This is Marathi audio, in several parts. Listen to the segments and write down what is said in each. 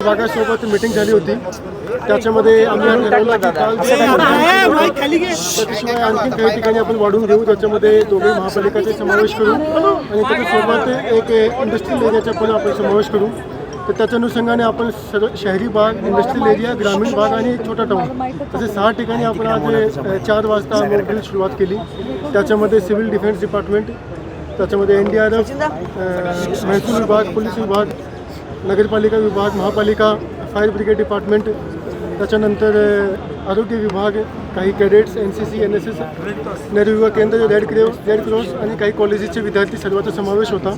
विभागासोबत मिटिंग झाली होती. त्याच्यामध्ये आम्ही त्याच्याशिवाय आणखी काही ठिकाणी आपण वाढवून घेऊ. त्याच्यामध्ये दोघे महापालिकाचे समावेश करू. आणि त्याच्यासोबत एक इंडस्ट्रियल एरियाचा पण आपण समावेश करू. तर त्याच्या अनुषंगाने आपण सर्व शहरी भाग इंडस्ट्रियल एरिया ग्रामीण भाग आणि छोटा टाऊन असे सहा ठिकाणी आपण आज चार वाजता मोबाईल सुरुवात केली. त्याच्यामध्ये सिव्हिल डिफेन्स डिपार्टमेंट त्याच्यामध्ये एन डी आर एफ महसूल विभाग पोलीस विभाग नगरपालिका विभाग महापालिका फायर ब्रिगेड डिपार्टमेंट त्याच्यानंतर आरोग्य विभाग काही cadets N C C N S S नरविवाह केंद्र रेड क्रॉस रेड क्रॉस आणि काही कॉलेजेसचे विद्यार्थी सर्वांचा समावेश होता.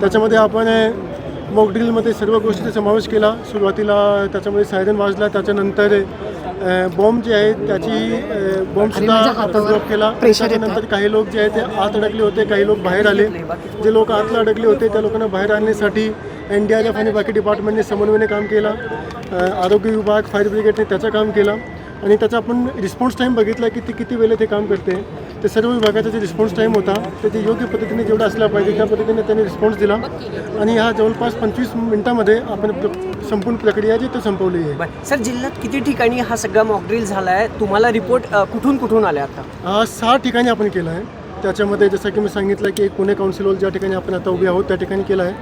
त्याच्यामध्ये आपण अ, मॉक ड्रिलमध्ये सर्व गोष्टीचा समावेश केला. सुरुवातीला त्याच्यामध्ये सायरन वाजला त्याच्यानंतर बॉम्ब जे आहेत त्याची बॉम्बसुद्धा ड्रॉप केला. त्याच्यानंतर काही लोक जे आहेत ते आत अडकले होते काही लोक बाहेर आले. जे लोक आतला अडकले होते त्या लोकांना बाहेर आणण्यासाठी एन डी आर एफ आणि बाकी डिपार्टमेंटने समन्वयाने काम केला. आरोग्य विभाग फायर ब्रिगेडने त्याचं काम केलं. आणि त्याचा आपण रिस्पॉन्स टाईम बघितला की ती किती वेळेत ते काम करते. ते सर्व विभागाचा जे रिस्पॉन्स टाईम होता तर ते योग्य पद्धतीने जेवढा असला पाहिजे त्या पद्धतीने त्यांनी रिस्पॉन्स दिला. आणि ह्या जवळपास पंचवीस मिनिटामध्ये आपण प्र- संपूर्ण प्रक्रिया जी ते संपवली आहे. सर जिल्ह्यात किती ठिकाणी हा सगळा मॉकड्रिल झाला आहे तुम्हाला रिपोर्ट कुठून कुठून आले आता? हा सहा ठिकाणी आपण केला आहे. त्याच्यामध्ये जसं की मी सांगितलं की एक पुणे काउन्सिल हॉल ज्या ठिकाणी आपण आता उभे आहोत त्या ठिकाणी केला आहे.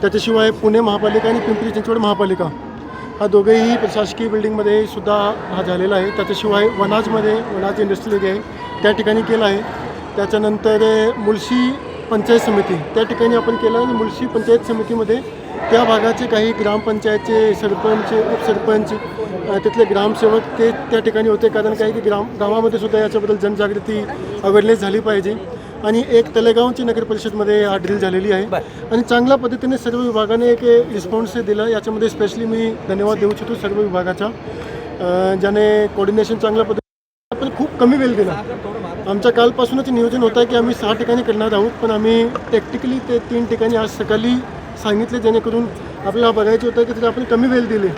त्याच्याशिवाय पुणे महापालिका आणि पिंपरी चिंचवड महापालिका हा दोघेही प्रशासकीय बिल्डिंगमध्ये सुद्धा हा झालेला आहे. त्याच्याशिवाय वनाजमध्ये वनाज इंडस्ट्रियल एरिया आहे त्या ठिकाणी केला आहे. त्याच्यानंतर मुळशी पंचायत समिती. त्या ठिकाणी आपण केलं आणि मुळशी पंचायत समितीमध्ये त्या भागाचे काही ग्रामपंचायतचे सरपंच उपसरपंच तिथले ग्रामसेवक ते त्या ठिकाणी होते. कारण काय की ग्राम गावामध्ये सुद्धा याच्याबद्दल जनजागृती अवेअरनेस झाली पाहिजे. आणि एक तलेगावची नगर परिषदमध्ये हा ड्रिल झालेली आहे. आणि चांगल्या पद्धतीने सर्व विभागाने एक रिस्पॉन्स दिला. याच्यामध्ये स्पेशली मी धन्यवाद देऊ इच्छितो सर्व विभागाचा. ज्याने कोऑर्डिनेशन चांगल्या पद्धतीने पण खूप कमी वेळ दिला. आमच्या कालपासूनच नियोजन होतं की आम्ही सहा ठिकाणी करणार आहोत पण आम्ही टॅक्टिकली ते तीन ठिकाणी आज सकाळी सांगितले जेणेकरून आपल्याला बघायचं होतं की जर आपण कमी वेळ दिले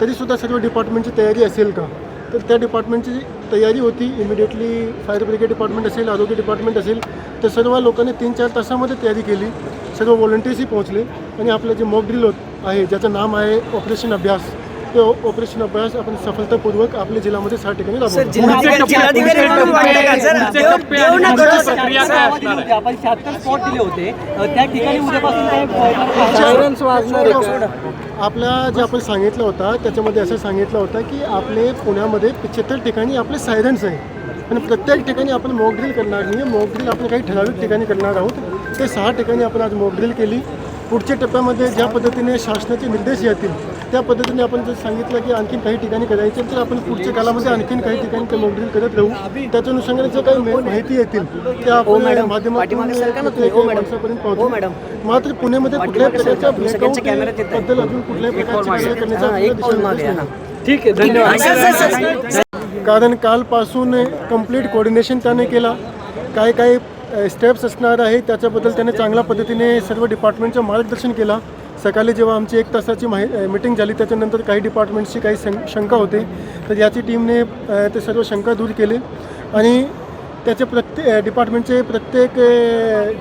तरीसुद्धा सर्व डिपार्टमेंटची तयारी असेल का? तर त्या डिपार्टमेंटची तयारी होती. इमिडिएटली फायर ब्रिगेड डिपार्टमेंट असेल आरोग्य डिपार्टमेंट असेल तर सर्व लोकांनी तीन चार तासामध्ये तयारी केली. सर्व व्हॉलंटियर्सही पोहोचले. आणि आपलं जे मॉक ड्रिल होत आहे ज्याचं नाम आहे ऑपरेशन अभ्यास ते ऑपरेशन अभ्यास आपण सफलतापूर्वक आपल्या जिल्ह्यामध्ये सहा ठिकाणी सर राबवतो जिल्हाधिकारी जिल्हाधिकारी म्हणून वाटतं का? जर देव- देव ना करो सर. आपण शहात्तर स्पॉट दिले होते. अ, त्या ठिकाणी उद्यापासून काही आपल्या जे आपण सांगितलं होतं त्याच्यामध्ये असं सांगितलं होतं की आपले पुण्यामध्ये पिच्छत्तर ठिकाणी आपले सायरन्स आहे. आणि प्रत्येक ठिकाणी आपण मॉक ड्रिल करणार नाही मॉक ड्रिल आपण काही ठराविक ठिकाणी करणार आहोत. ते सहा ठिकाणी आपण आज मॉक ड्रिल केली. पुढच्या टप्प्यामध्ये ज्या पद्धतीने शासनाचे निर्देश येतील त्या पद्धतीने आपण जर सांगितलं की आणखीन काही ठिकाणी करायचे तर आपण पुढच्या कालामध्ये आणखीन काही ठिकाणी ते मॉक ड्रिल करत राहू त्याच्या अनुषंगाने जे काही माहिती येतील त्या आपण माध्यमातून पाठीमागे सरका ना तुम्ही. प्रत्येक हो, मॅडम. माणसापर्यंत हो, पोहोचू. मात्र पुण्यामध्ये कुठल्याही पाठीमागे प्रकारच्या. बद्दल अजून कुठल्याही प्रकारची करण्याचा हां, हां. ठीक आहे धन्यवाद. कारण कालपासून कंप्लीट कोऑर्डिनेशन त्याने केला काय काय स्टेप्स असणार आहे. त्याच्याबद्दल त्याने चांगल्या पद्धतीने सर्व डिपार्टमेंटचं मार्गदर्शन केला. सकाळी जेव्हा आमची एक तासाची माहि मिटिंग झाली त्याच्यानंतर काही डिपार्टमेंट्सची काही शं शंका होते. तर याची टीमने ते सर्व शंका दूर केले. आणि त्याचे प्रत्येक डिपार्टमेंटचे प्रत्येक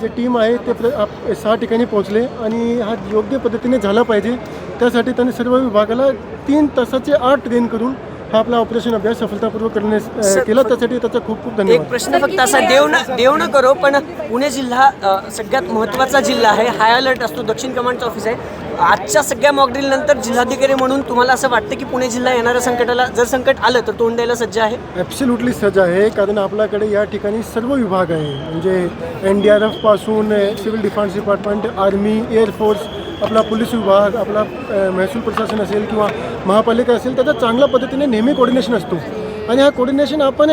जे टीम आहे ते प्र सहा ठिकाणी पोहोचले. आणि हा योग्य पद्धतीने झाला पाहिजे. त्यासाठी त्यांनी सर्व विभागाला तीन तासाचे आठ ट्रेन करून हा आपला ऑपरेशन अभ्यास सफलतापूर्वक करण्यास केला त्यासाठी त्याचा खूप खूप एक धन्यवाद प्रश्न फक्त असा देव ना देव न करो पण पुणे जिल्हा सगळ्यात महत्त्वाचा जिल्हा आहे. हाय अलर्ट असतो दक्षिण कमांडचं ऑफिस आहे. आजच्या सगळ्या मॉकड्रिल नंतर जिल्हाधिकारी म्हणून तुम्हाला असं वाटतं की पुणे जिल्हा येणाऱ्या संकटाला जर संकट आलं तर तोंड द्यायला सज्ज आहे? ॲब्सल्युटली सज्ज आहे कारण आपल्याकडे या ठिकाणी सर्व विभाग आहे. म्हणजे N D R एफपासून civil defence department army air force आपला पोलीस विभाग आपला महसूल प्रशासन असेल किंवा महापालिका असेल त्याचा चांगल्या पद्धतीने नेहमी कोऑर्डिनेशन असतो. आणि हा कोऑर्डिनेशन आपण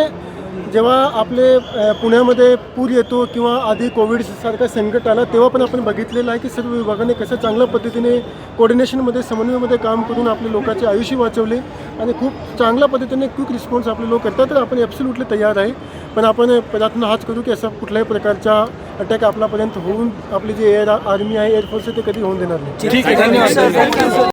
जेव्हा आपले पुण्यामध्ये पूर येतो किंवा आधी कोविडसारखा संकट आला तेव्हा पण आपण बघितलेलं आहे की सर्व विभागाने कसं चांगल्या पद्धतीने कोऑर्डिनेशनमध्ये समन्वयामध्ये काम करून आपले लोकांचे आयुष्य वाचवले आणि खूप चांगल्या पद्धतीने क्विक रिस्पॉन्स आपले लोक करतात तर आपण ॲब्सल्युटली तयार आहे. पण आपण प्रयत्न हाच करू की असं कुठल्याही प्रकारचा अटॅक आपल्यापर्यंत होऊन आपली जी एअर आर्मी आहे एअरफोर्स आहे ते कधी होऊन देणार नाही. ठीक आहे धन्यवाद.